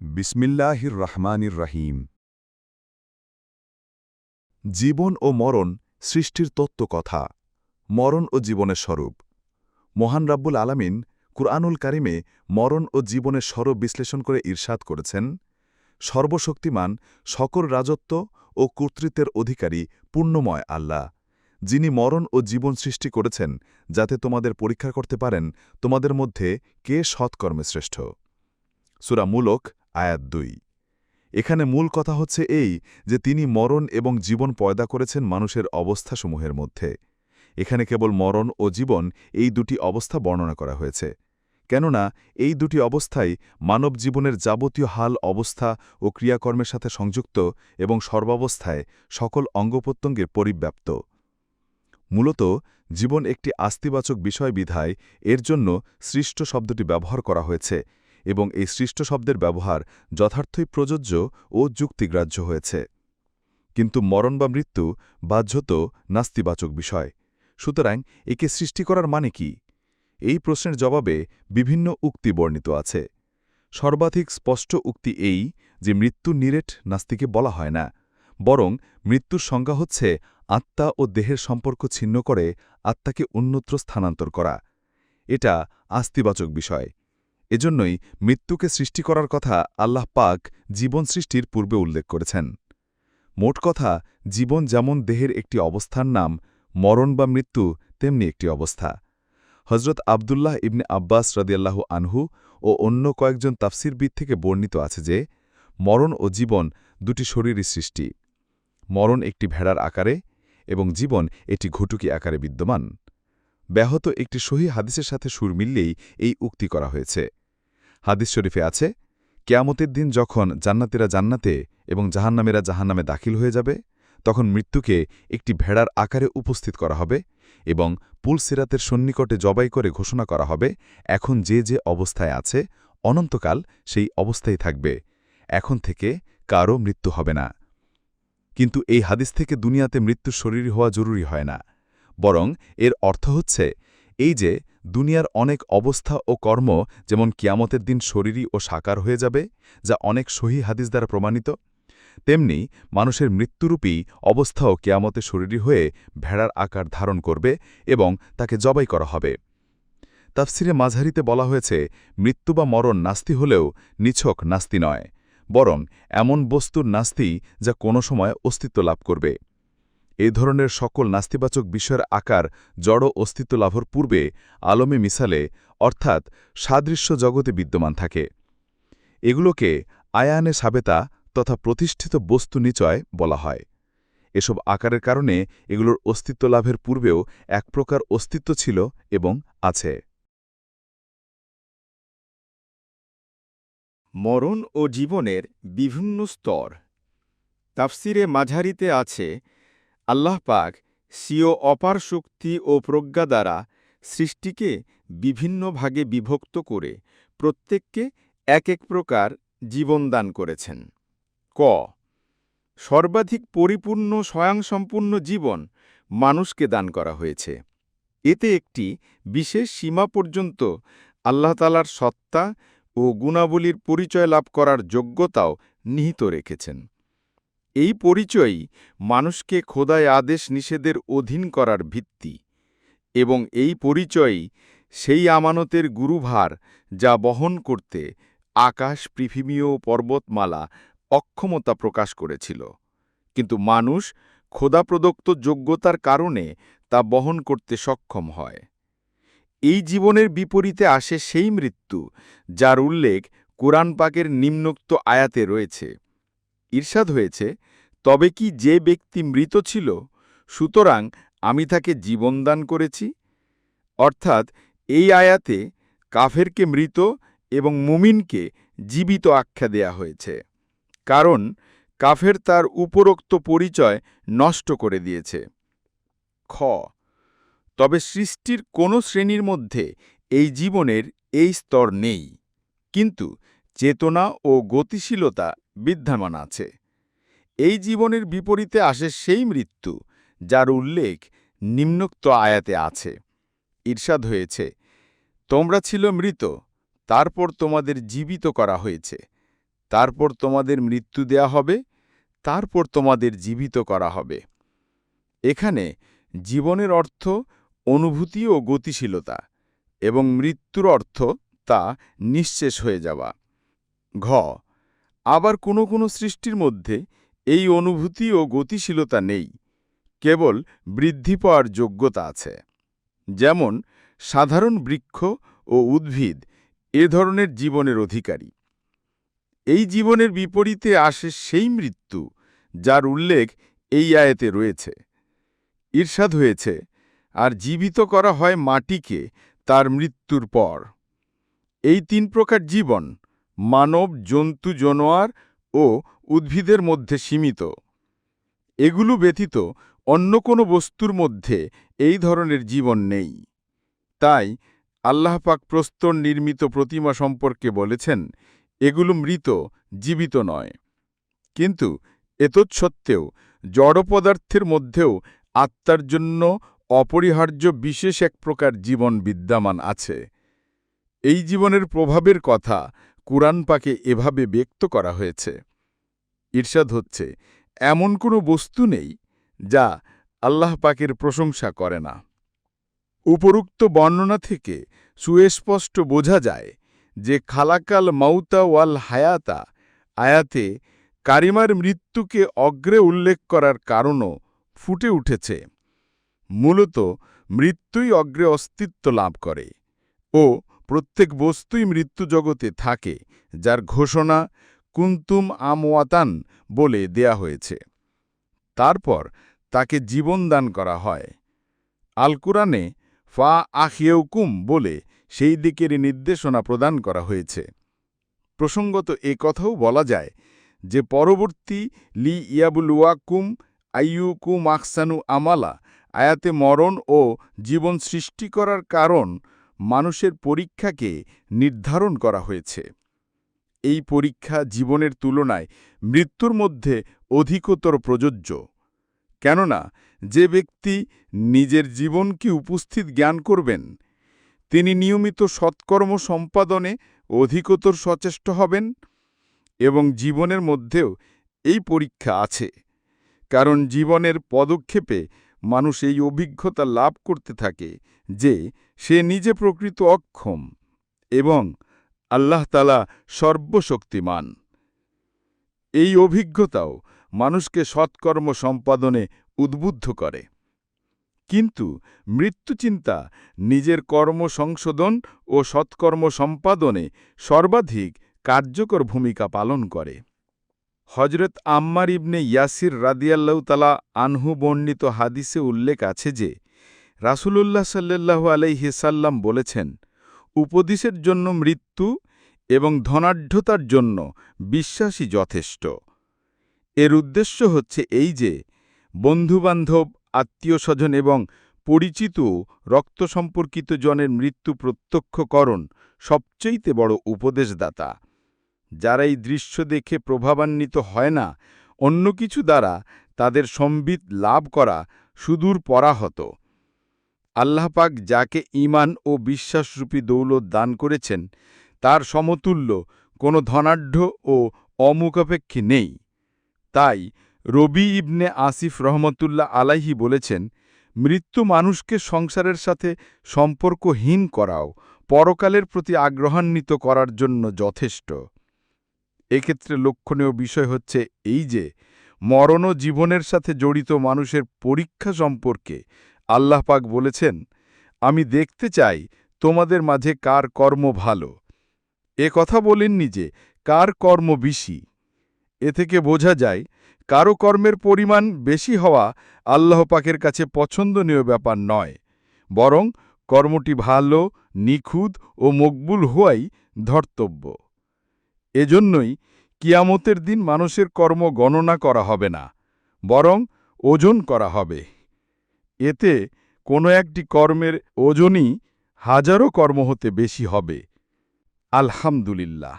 বিসমিল্লাহির রহমানির রহিম জীবন ও মরণ সৃষ্টির তত্ত্ব কথা মরণ ও জীবনের স্বরূপ। মহান রাব্বুল আলামিন কুরআনুল কারিমে মরণ ও জীবনের স্বরূপ বিশ্লেষণ করে ঈর্ষাদ করেছেন, সর্বশক্তিমান সকল রাজত্ব ও কর্তৃত্বের অধিকারী পুণ্যময় আল্লাহ, যিনি মরণ ও জীবন সৃষ্টি করেছেন যাতে তোমাদের পরীক্ষা করতে পারেন তোমাদের মধ্যে কে সৎকর্মে শ্রেষ্ঠ। সুরা মূলক আয়াত দুই। এখানে মূল কথা হচ্ছে এই যে তিনি মরণ এবং জীবন পয়দা করেছেন মানুষের অবস্থাসমূহের মধ্যে। এখানে কেবল মরণ ও জীবন এই দুটি অবস্থা বর্ণনা করা হয়েছে। কেননা এই দুটি অবস্থাই মানব জীবনের যাবতীয় হাল, অবস্থা ও ক্রিয়াকর্মের সাথে সংযুক্ত এবং সর্বাবস্থায় সকল অঙ্গপ্রত্যঙ্গের পরিব্যাপ্ত। মূলত জীবন একটি আস্তিবাচক বিষয় বিধায় এর জন্য সৃষ্ট শব্দটি ব্যবহার করা হয়েছে। এবং এই সৃষ্ট শব্দের ব্যবহার যথার্থই প্রযোজ্য ও যুক্তিগ্রাহ্য হয়েছে। কিন্তু মরণ বা মৃত্যু বাহ্যত নাস্তিবাচক বিষয়। সুতরাং একে সৃষ্টি করার মানে কি? এই প্রশ্নের জবাবে বিভিন্ন উক্তি বর্ণিত আছে। সর্বাধিক স্পষ্ট উক্তি এই যে মৃত্যু নিরেট নাস্তিকে বলা হয় না, বরং মৃত্যুর সংজ্ঞা হচ্ছে আত্মা ও দেহের সম্পর্ক ছিন্ন করে আত্মাকে অন্যত্র স্থানান্তর করা। এটা আস্তিবাচক বিষয়। এজন্যই মৃত্যুকে সৃষ্টি করার কথা আল্লাহ পাক জীবন সৃষ্টির পূর্বে উল্লেখ করেছেন। মোট কথা, জীবন যেমন দেহের একটি অবস্থার নাম, মরণ বা মৃত্যু তেমনি একটি অবস্থা। হজরত আবদুল্লাহ ইবনে আব্বাস রদিয়াল্লাহু আনহু ও অন্য কয়েকজন তাফসিরবিদ থেকে বর্ণিত আছে যে, মরণ ও জীবন দুটি শরীরই সৃষ্টি। মরণ একটি ভেড়ার আকারে এবং জীবন একটি ঘুটুকি আকারে বিদ্যমান। ব্যাহত একটি সহি হাদিসের সাথে সুর মিললেই এই উক্তি করা হয়েছে। হাদিস শরীফে আছে, কেয়ামতের দিন যখন জান্নাতেরা জান্নাতে এবং জাহান্নামেরা জাহান্নামে দাখিল হয়ে যাবে, তখন মৃত্যুকে একটি ভেড়ার আকারে উপস্থিত করা হবে এবং পুলসিরাতের সন্নিকটে জবাই করে ঘোষণা করা হবে, এখন যে যে অবস্থায় আছে, অনন্তকাল সেই অবস্থায় থাকবে, এখন থেকে কারও মৃত্যু হবে না। কিন্তু এই হাদিস থেকে দুনিয়াতে মৃত্যুর শরীর হওয়া জরুরি হয় না। বরং এর অর্থ হচ্ছে এই যে দুনিয়ার অনেক অবস্থা ও কর্ম যেমন কিয়ামতের দিন শরীরী ও সাকার হয়ে যাবে, যা অনেক সহি হাদিস দ্বারা প্রমাণিত, তেমনি মানুষের মৃত্যুরূপী অবস্থাও কেয়ামতে শরীরী হয়ে ভেড়ার আকার ধারণ করবে এবং তাকে জবাই করা হবে। তাফসিরে মাঝারিতে বলা হয়েছে, মৃত্যু বা মরণ নাস্তি হলেও নিছক নাস্তি নয়, বরং এমন বস্তুর নাস্তি যা কোনো সময় অস্তিত্ব লাভ করবে। এই ধরনের সকল নাস্তিবাচক বিষয়ের আকার, জড় অস্তিত্ব লাভর পূর্বে আলমে মিসালে, অর্থাৎ সাদৃশ্য জগতে বিদ্যমান থাকে। এগুলোকে আয়ানে সাবেতা তথা প্রতিষ্ঠিত বস্তু নিচয় বলা হয়। এসব আকারের কারণে এগুলোর অস্তিত্ব লাভের পূর্বেও এক প্রকার অস্তিত্ব ছিল এবং আছে। মরণ ও জীবনের বিভিন্ন স্তর। তাফসিরে মাঝারিতে আছে আল্লাহ পাক সিও অপার শক্তি ও প্রজ্ঞা দ্বারা সৃষ্টিকে বিভিন্ন ভাগে বিভক্ত করে প্রত্যেককে এক এক প্রকার জীবন দান করেছেন। ক। সর্বাধিক পরিপূর্ণ স্বয়ংসম্পূর্ণ জীবন মানুষকে দান করা হয়েছে। এতে একটি বিশেষ সীমা পর্যন্ত আল্লাহতালার সত্তা ও গুণাবলীর পরিচয় লাভ করার যোগ্যতাও নিহিত রেখেছেন। এই পরিচয়ই মানুষকে খোদায় আদেশ নিষেধের অধীন করার ভিত্তি এবং এই পরিচয়ই সেই আমানতের গুরুভার যা বহন করতে আকাশ, পৃথিবী ও পর্বতমালা অক্ষমতা প্রকাশ করেছিল। কিন্তু মানুষ খোদাপ্রদত্ত যোগ্যতার কারণে তা বহন করতে সক্ষম হয়। এই জীবনের বিপরীতে আসে সেই মৃত্যু যার উল্লেখ কোরআন পাকের নিম্নোক্ত আয়াতে রয়েছে। ঈর্ষাদ হয়েছে, তবে কি যে ব্যক্তি মৃত ছিল, সুতরাং আমি তাকে জীবনদান করেছি? অর্থাৎ এই আয়াতে কাফেরকে মৃত এবং মুমিনকে জীবিত আখ্যা দেয়া হয়েছে, কারণ কাফের তার উপরোক্ত পরিচয় নষ্ট করে দিয়েছে। খ, তবে সৃষ্টির কোনো শ্রেণির মধ্যে এই জীবনের এই স্তর নেই, কিন্তু চেতনা ও গতিশীলতা বিদ্যমান আছে। এই জীবনের বিপরীতে আসে সেই মৃত্যু, যার উল্লেখ নিম্নোক্ত আয়াতে আছে। ঈর্ষাদ হয়েছে, তোমরা ছিল মৃত, তারপর তোমাদের জীবিত করা হয়েছে। তারপর তোমাদের মৃত্যু দেয়া হবে, তারপর তোমাদের জীবিত করা হবে। এখানে জীবনের অর্থ অনুভূতি ও গতিশীলতা, এবং মৃত্যুর অর্থ তা নিঃশেষ হয়ে যাওয়া। ঘ আবার কোনো কোনো সৃষ্টির মধ্যে এই অনুভূতি ও গতিশীলতা নেই, কেবল বৃদ্ধি পাওয়ার যোগ্যতা আছে। যেমন, সাধারণ বৃক্ষ ও উদ্ভিদ এ ধরনের জীবনের অধিকারী। এই জীবনের বিপরীতে আসে সেই মৃত্যু যার উল্লেখ এই আয়াতে রয়েছে। ঈর্ষাদ হয়েছে, আর জীবিত করা হয় মাটিকে তার মৃত্যুর পর। এই তিন প্রকার জীবন মানব, জন্তু, জনোয়ার ও উদ্ভিদের মধ্যে সীমিত। এগুলো ব্যতীত অন্য কোনো বস্তুর মধ্যে এই ধরনের জীবন নেই। তাই আল্লাহ পাক প্রস্তর নির্মিত প্রতিমা সম্পর্কে বলেছেন, এগুলো মৃত, জীবিত নয়। কিন্তু এতৎসত্ত্বেও জড় পদার্থের মধ্যেও আত্মার জন্য অপরিহার্য বিশেষ এক প্রকার জীবন বিদ্যমান আছে। এই জীবনের প্রভাবের কথা কুরআন পাকে এভাবে ব্যক্ত করা হয়েছে। ঈর্ষাদ হচ্ছে, এমন কোনো বস্তু নেই যা আল্লাহ পাকের প্রশংসা করে না। উপরুক্ত বর্ণনা থেকে সুস্পষ্ট বোঝা যায় যে খালাকাল মাউতা ওয়াল হায়াতা আয়াতে কারিমার মৃত্যুকে অগ্রে উল্লেখ করার কারণও ফুটে উঠেছে। মূলত মৃত্যুই অগ্রে অস্তিত্ব লাভ করে ও প্রত্যেক বস্তুই মৃত্যু জগতে থাকে, যার ঘোষণা কুন্তুম আমওয়াতান বলে দেয়া হয়েছে। তারপর তাকে জীবন দান করা হয়। আল কুরআনে ফা আখিয়েউকুম বলে সেই দিকের নির্দেশনা প্রদান করা হয়েছে। প্রসঙ্গত এ কথাও বলা যায় যে, পরবর্তী লি ইয়াবুলুয়াকুম আইয়ুকুম আকসানু আমালা, আয়াতে মরণ ও জীবন সৃষ্টি করার কারণ মানুষের পরীক্ষাকে নির্ধারণ করা হয়েছে। এই পরীক্ষা জীবনের তুলনায় মৃত্যুর মধ্যে অধিকতর প্রযোজ্য। কেননা, যে ব্যক্তি নিজের জীবনকে উপস্থিত জ্ঞান করবেন, তিনি নিয়মিত সৎকর্ম সম্পাদনে অধিকতর সচেষ্ট হবেন এবং জীবনের মধ্যেও এই পরীক্ষা আছে। কারণ জীবনের পদক্ষেপে মানুষ এই অভিজ্ঞতা লাভ করতে থাকে যে সে নিজে প্রকৃত অক্ষম এবং আল্লাহ তালা সর্বশক্তিমান। এই অভিজ্ঞতাও মানুষকে সৎকর্ম সম্পাদনে উদ্বুদ্ধ করে। কিন্তু মৃত্যুচিন্তা নিজের কর্ম সংশোধন ও সৎকর্ম সম্পাদনে সর্বাধিক কার্যকর ভূমিকা পালন করে। হজরত আম্মার ইবনে ইয়াসির রাদিয়াল্লাহ তালা আনহু বর্ণিত হাদিসে উল্লেখ আছে যে, রাসূলুল্লাহ সাল্লাল্লাহু আলাইহি সাল্লাম বলেছেন, উপদেশের জন্য মৃত্যু এবং ধনাঢ্যতার জন্য বিশ্বাসী যথেষ্ট। এর উদ্দেশ্য হচ্ছে এই যে, বন্ধুবান্ধব আত্মীয় স্বজন এবং পরিচিত রক্ত সম্পর্কিত জনের মৃত্যু প্রত্যক্ষকরণ সবচেয়েতে বড় উপদেশদাতা। যারা এই দৃশ্য দেখে প্রভাবান্বিত হয় না, অন্য কিছু দ্বারা তাদের সম্বিত লাভ করা সুদূর পরাহত। আল্লাহপাক যাকে ঈমান ও বিশ্বাসরূপী দৌলত দান করেছেন, তার সমতুল্য কোনো ধনাঢ্য ও অমুখাপেক্ষী নেই। তাই রবি ইবনে আসিফ রহমতুল্লাহ আলাইহি বলেছেন, মৃত্যু মানুষকে সংসারের সাথে সম্পর্কহীন করাও পরকালের প্রতি আগ্রহান্বিত করার জন্য যথেষ্ট। এক্ষেত্রে লক্ষণীয় বিষয় হচ্ছে এই যে, মরণ ও জীবনের সাথে জড়িত মানুষের পরীক্ষা সম্পর্কে আল্লাহপাক বলেছেন, আমি দেখতে চাই তোমাদের মাঝে কার কর্ম ভালো। এ কথা বলেননি যে, কার কর্ম বেশি। এ থেকে বোঝা যায়, কারও কর্মের পরিমাণ বেশি হওয়া আল্লাহ পাকের কাছে পছন্দনীয় ব্যাপার নয়। বরং কর্মটি ভালো, নিখুঁত ও মকবুল হওয়াই ধর্তব্য। এজন্যই কিয়ামতের দিন মানুষের কর্ম গণনা করা হবে না, বরং ওজন করা হবে। এতে কোনো একটি কর্মের ওজনই হাজারো কর্ম হতে বেশি হবে। আলহামদুলিল্লাহ।